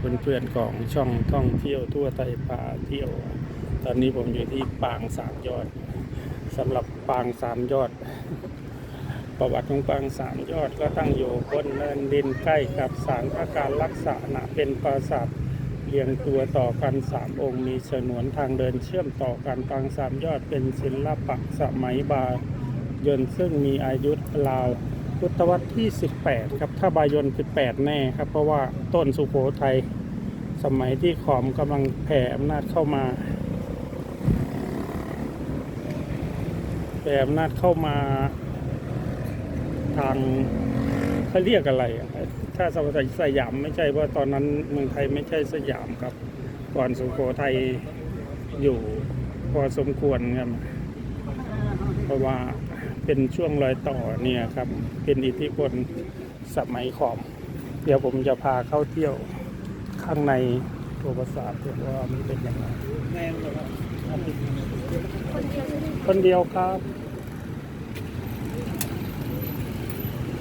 เพื่อนๆของช่องท่องเที่ยวทั่วไทยพาเที่ยว ตอนนี้ผมอยู่ที่ปางสามยอดสำหรับปางสามยอด ประวัติของปางสามยอดก็ตั้งอยู่บนเนินดินใกล้กับศาลพระการรักษานะเป็นปราสาทเรียงตัวต่อกันสามองค์มีฉนวนทางเดินเชื่อมต่อกันปางสามยอดเป็นศิลปะสมัยบายนซึ่งมีอายุราว พุทธวรรที่ 18 ครับ ถ้าบายนคือ8แน่ครับ เพราะว่าต้นสุโขทัยสมัยที่ขอมกำลังแผ่อำนาจเข้ามา แผ่อำนาจเข้ามา ทางเขาเรียกอะไรอะถ้าสมัยสยามไม่ใช่เพราะตอนนั้นเมืองไทยไม่ใช่สยามครับ ก่อนสุโขทัยอยู่พอสมควรครับเพราะว่า เป็นช่วงรอยต่อเนี่ยครับ เป็นอิทธิพลสมัยขอมเดี๋ยวผมจะพาเข้าเที่ยวข้างในตัวปราสาทเพื่อว่ามันเป็นยังไงคนเดียวครับ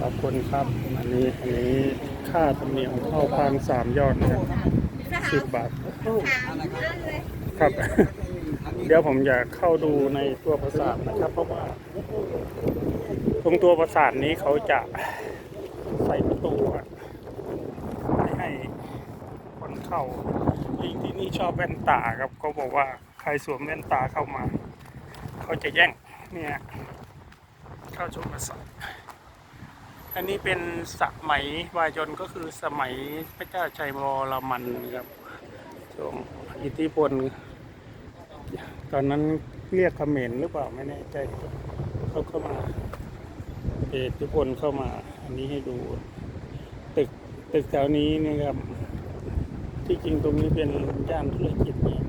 ขอบคุณครับ อันนี้อันนี้ค่าธรรมเนียมเข้าพางสามยอดนะครับสิบบาท ครับเดี๋ยวผมจะเข้าดูในตัวปราสาทนะครับเพราะว่าตรงตัวปราสาทนี้เขาจะใส่ประตูไม่ให้คนเข้าลิงที่นี่ชอบแว่นตาครับเขาบอกว่าใครสวมแว่นตาเข้ามา เขาจะแย่งเนี่ยเข้าชมปราสาทอันนี้เป็นสมัยวายนก็คือสมัยพระเจ้าชัยวรมันครับช่วงอิทธิพล ตอนนั้นเรียกเขมรหรือเปล่าไม่แน่ใจเขาเข้ามาเอทุกคนเข้ามา อันนี้ให้ดู ตึกตึกแถวนี้นี่ครับ ที่จริงตรงนี้เป็นย่านธุรกิจเนี่ย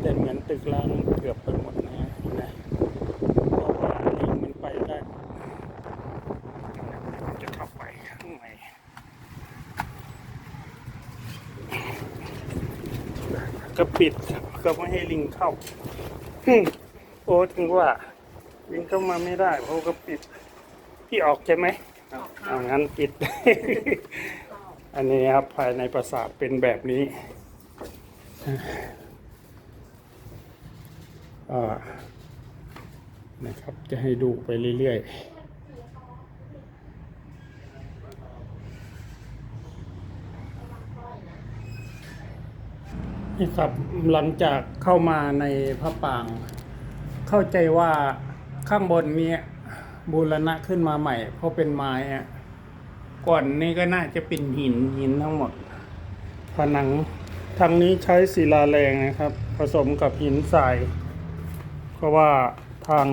แต่เหมือนตึกร้างเกือบไปหมดนะเห็นไหมเพราะว่าลิงมันไปได้จะเข้าไปข้างในก็ปิด ก็ไม่ให้ลิงเข้าอืมโอ้ถึงว่า ลิงเข้ามาไม่ได้เพราะก็ปิดพี่ออกใช่ไหมเอางั้นปิด อันนี้ครับภายในปราสาทเป็นแบบนี้อ่านะครับจะให้ดูไปเรื่อยๆ นี่ครับหลังจากเข้ามาในพระปราง เข้าใจว่าข้างบนนี้บูรณะขึ้นมาใหม่ เพราะเป็นไม้อะก่อนนี้ก็น่าจะเป็นหินหินทั้งหมด ผนังทางนี้ใช้ศิลาแรงนะครับ ผสมกับหินทรายเพราะว่าทาง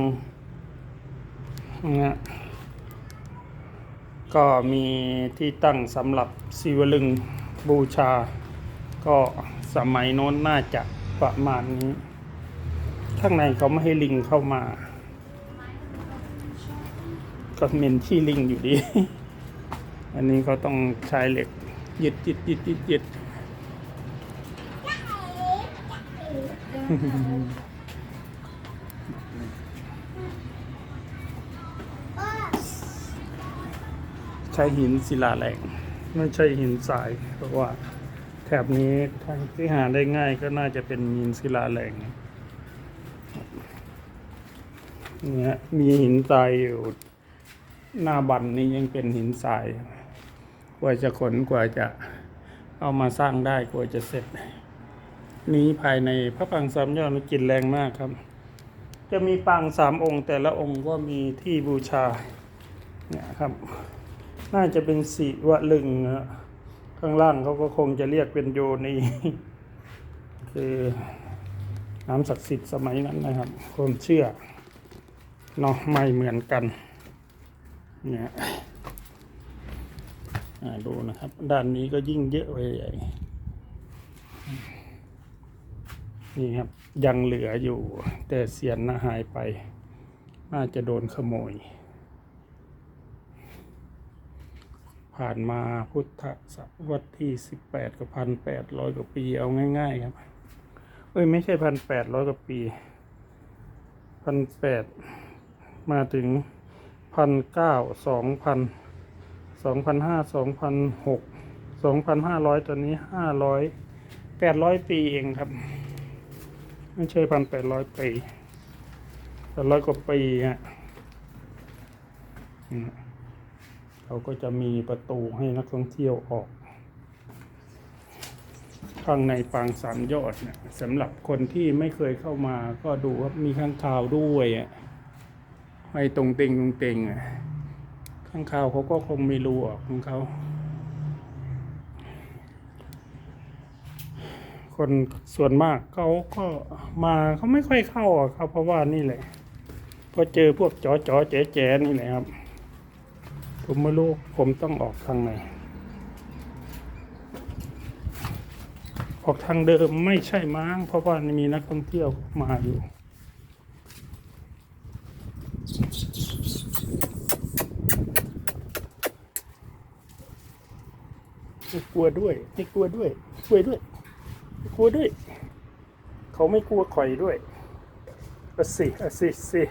นี่ก็มีที่ตั้งสำหรับศิวลึงบูชา ก็ สมัยโน้นน่าจะประมาณนี้ ข้างในเขาไม่ให้ลิงเข้ามา ก็เหม็นขี้ลิงอยู่ดี อันนี้เขาต้องใช้เหล็กยึดยึดยึดยึดยึดใช้หินศิลาแรงไม่ใช่หินทรายเพราะว่า แถบนี้ทางที่หาได้ง่ายก็น่าจะเป็นหินศิลาแรงเนี่ยมีหินทรายอยู่หน้าบันนี่ยังเป็นหินทราย กว่าจะขนกว่าจะเอามาสร้างได้กว่าจะเสร็จ นี้ภายในพระปรางสามยอดมันกลินแรงมากครับ จะมีปางสามองค์ แต่ละองค์ก็มีที่บูชาเนี่ยครับ น่าจะเป็นสีวะลึงนะ ข้างล่างเขาก็คงจะเรียกเป็นโยนี คือน้ำศักดิ์สิทธิ์สมัยนั้นนะครับ ความเชื่อเนาะไม่เหมือนกันเนี่ยดูนะครับ ด้านนี้ก็ยิ่งเยอะไปใหญ่นี่ครับยังเหลืออยู่ แต่เสียนน่ะหายไป น่าจะโดนขโมย ผ่านมาพุทธศตวรรษที่สิบแปดกับพันแปดร้อยกว่าปีเอาง่าย ๆ ครับ เอ้ยไม่ใช่พันแปดร้อยกว่าปีพันแปดมาถึงพันเก้าสองพันสองพันห้าสองพันหกสองพันห้าร้อยตอนนี้ห้าร้อยแปดร้อยปีเองครับ ไม่ใช่พันแปดร้อยปีแปดร้อยกว่าปีฮะ เขาก็จะมีประตูให้นักท่องเที่ยวออก ข้างในปางสามยอดเนี่ยสำหรับคนที่ไม่เคยเข้ามาก็ดูว่ามีข้างคาวด้วยอะให้ตรงเต็งตรงเต็งอะข้างคาวเขาก็คงไม่รู้ออกของเขาคนส่วนมากเขาก็มาเขาไม่ค่อยเข้าอะครับ เพราะว่านี่แหละก็เจอพวกจอจอแจแจนี่แหละครับ ผมไม่รู้ผมต้องออกทางไหน ออกทางเดิมไม่ใช่มั้งเพราะว่ามีนักท่องเที่ยวมาอยู่กลัวด้วยไม่กลัวด้วยกลัวด้วย กลัวด้วย เขาไม่กลัวข่อยด้วยเอสิเอสิสิ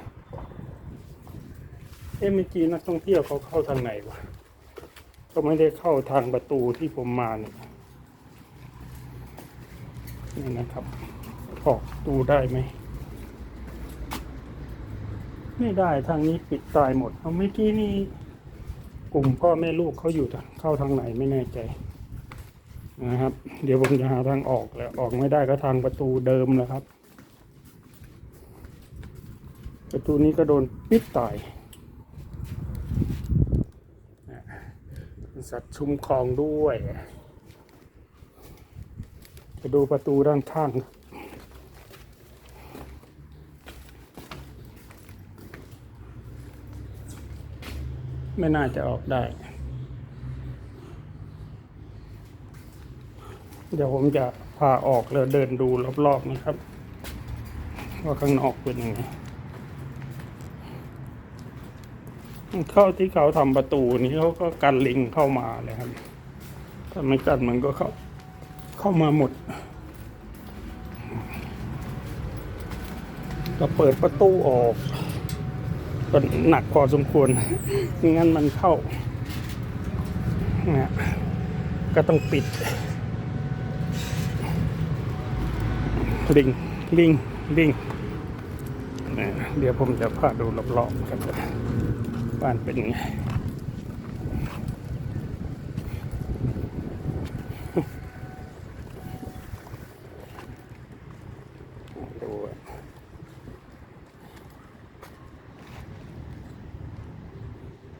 เอ๊ะเมื่อกี้นักท่องเที่ยวเขาเข้าทางไหนวะเขาไม่ได้เข้าทางประตูที่ผมมาเนี่ยนี่นะครับออกดูได้ไหม ไม่ได้ทางนี้ปิดตายหมดเอาเมื่อกี้นี่กลุ่มพ่อแม่ลูกเขาอยู่ทางเข้าทางไหนไม่แน่ใจนะครับ เดี๋ยวผมจะหาทางออกแล้ว ออกไม่ได้ก็ทางประตูเดิมแล้วครับ ประตูนี้ก็โดนปิดตายอะเป็น สัตว์ชุมคลองด้วย จะดูประตูด้านข้างไม่น่าจะออกได้ เดี๋ยวผมจะพาออกแล้วเดินดูรอบๆนะครับ ว่าข้างนอกเป็นยังไง เข้าที่เขาทำประตูนี้เขาก็กันลิงเข้ามาเลยครับ ถ้าไม่กันมันก็เข้าเข้ามาหมด ก็เปิดประตูออกก็หนักพอสมควรไม่งั้นมันเข้าเนี่ยก็ต้องปิด ลิง ลิง ลิงนะเดี๋ยวผมจะพาดูรอบๆกันนะ บ้านเป็นไงดู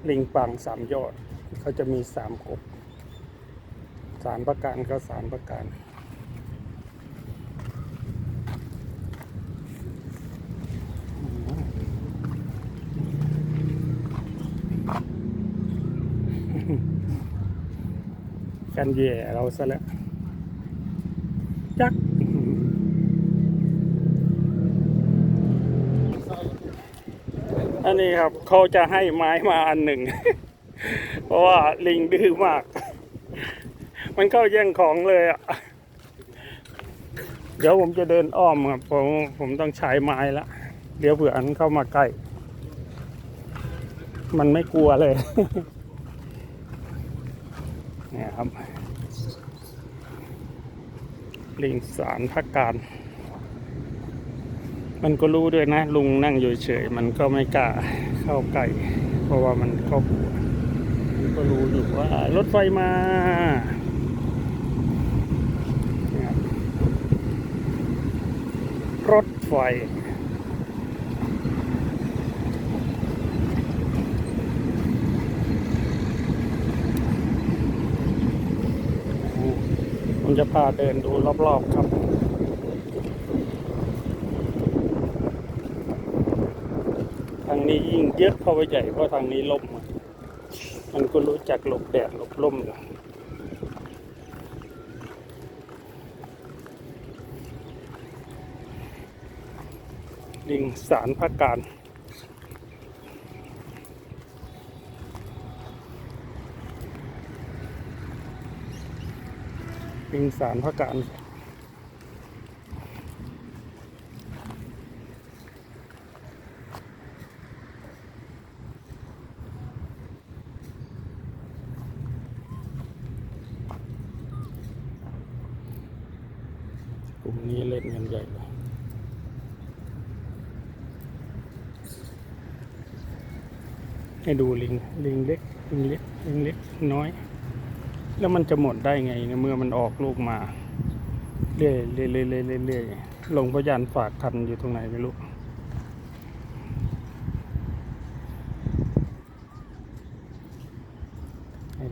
ลิงปังสามยอด เขาจะมีสามกบสามประการก็สามประการ กันแย่เราซะแล้วจักอันนี้ครับเขาจะให้ไม้มาอันหนึ่ง เพราะว่าลิงดื้อมาก มันเข้าแย่งของเลยอะ เดี๋ยวผมจะเดินอ้อมครับผมผมต้องใช้ไม้ละ เดี๋ยวเผื่ออันเข้ามาใกล้ มันไม่กลัวเลย นี่ยครับลิงสารพักการ มันก็รู้ด้วยนะ ลุงนั่งอยู่เฉย มันก็ไม่กล้าเข้าใกล้เพราะว่ามันเข้ากลัวมันก็รู้อยู่ว่ารถไฟมาเนี่ยรถไฟ ผม จะพาเดินดูรอบๆครับ ทางนี้ยิ่งเยอะเข้าไปใหญ่เพราะทางนี้ล่มมันก็รู้จักหลบแดดหลบล่มอยู่ลิงสารพักการ ปิงสารพระการกลุ่มนี้เล็กเงินใหญ่เลยให้ดูลิง ลิงเล็ก ลิงเล็ก ลิงเล็ก น้อย แล้วมันจะหมดได้ไงเนี่ยเมื่อมันออกลูกมาเรื่อยเรื่อยเรื่อยเรื่อยลงพยานฝากคันอยู่ตรงไหนไม่รู้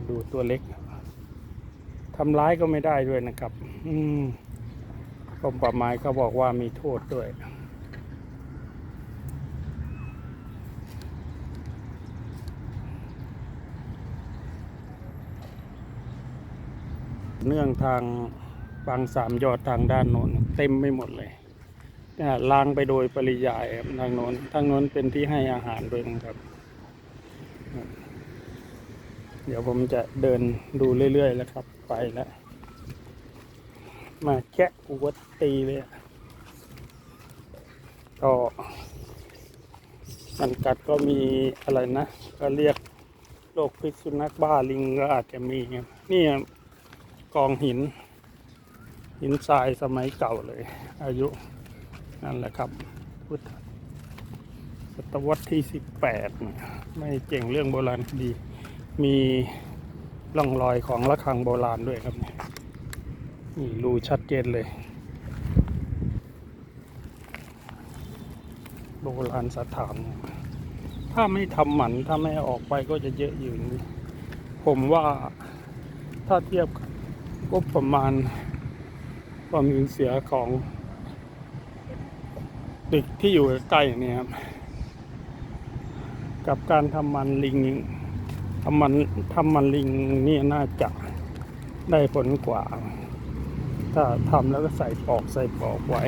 ดูตัวเล็กทำร้ายก็ไม่ได้ด้วยนะครับ อืมกรมป่าไม้เขาบอกว่ามีโทษด้วย เนื่องทางบางสามยอดทางด้านโน้นเต็มไม่หมดเลยเนี่ยล้างไปโดยปริยายทางโน้นทางโน้นเป็นที่ให้อาหารด้วยนะครับ เดี๋ยวผมจะเดินดูเรื่อยๆแล้วครับไปแล้ว มาแคะกูวัดตีเลยอะก็มันกัดก็มีอะไรนะ ก็เรียกโรคพิษสุนัขบ้าลิงก็อาจจะมีนี่ กองหิน หินทรายสมัยเก่าเลย อายุนั่นแหละครับพุทธศตวรรษที่สิบแปดไม่เก่งเรื่องโบราณคดี มีร่องรอยของระฆังโบราณด้วยครับนี่รูชัดเจนเลย โบราณสถาน ถ้าไม่ทำหมันถ้าไม่ออกไปก็จะเยอะอยู่นี่ผมว่าถ้าเทียบกับ งบประมาณความสูญเสียของเด็กที่อยู่ใกล้เนี่ยครับ กับการทำมันลิงทำมันทำมันลิงนี่น่าจะได้ผลกว่า ถ้าทำแล้วก็ใส่ปอกใส่ปอกไว้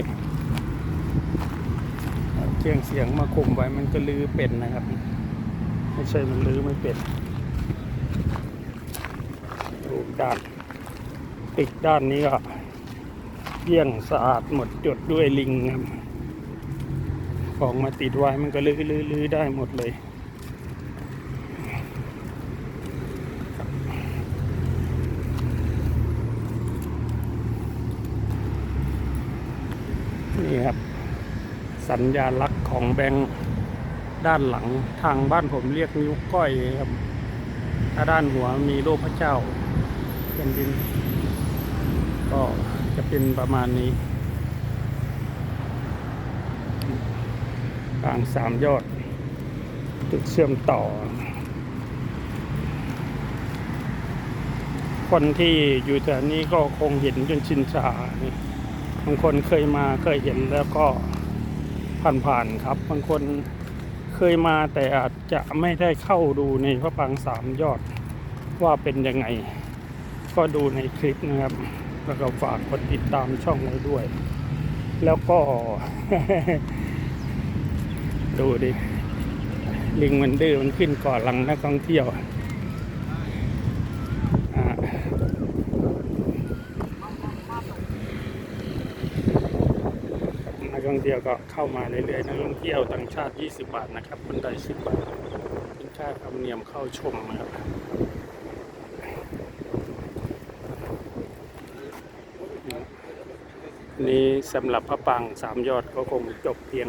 เครื่องเสียงมาคุมไว้มันก็ลือเป็นนะครับ ไม่ใช่มันลือไม่เป็นดูด้าน อีกด้านนี้ก็เยี่ยงสะอาดหมดจดด้วยลิงครับ ของมาติดไว้มันก็ลือลือลือได้หมดเลยนี่ครับ สัญญาลักษณ์ของแบงค์ด้านหลังทางบ้านผมเรียกนิ้วก้อยครับ ถ้าด้านหัวมีรูปพระเจ้าเป็นดิน ก็จะเป็นประมาณนี้กลางสามยอดจุดเชื่อมต่อ คนที่อยู่แถวนี้ก็คงเห็นจนชินชาบางคนเคยมาเคยเห็นแล้วก็ผ่านๆครับ บางคนเคยมาแต่อาจจะไม่ได้เข้าดูในพระปางสามยอดว่าเป็นยังไง ก็ดูในคลิปนะครับ แล้วก็ฝากกดติดตามช่องไว้ด้วย แล้วก็ ดูดิ ลิงมันดื้อมันขึ้นเก่อนหลังนักท่องเที่ยวอ่านักท่องเที่ยวก็เข้ามาเรื่อยๆนักท่องเที่ยวต่างชาติ 20 บาทนะครับคนไทย10 บาทเป็นค่าธรรมเนียมเข้าชมนะครับ นี่สำหรับพระปรางสามยอดก็คงจบเพียง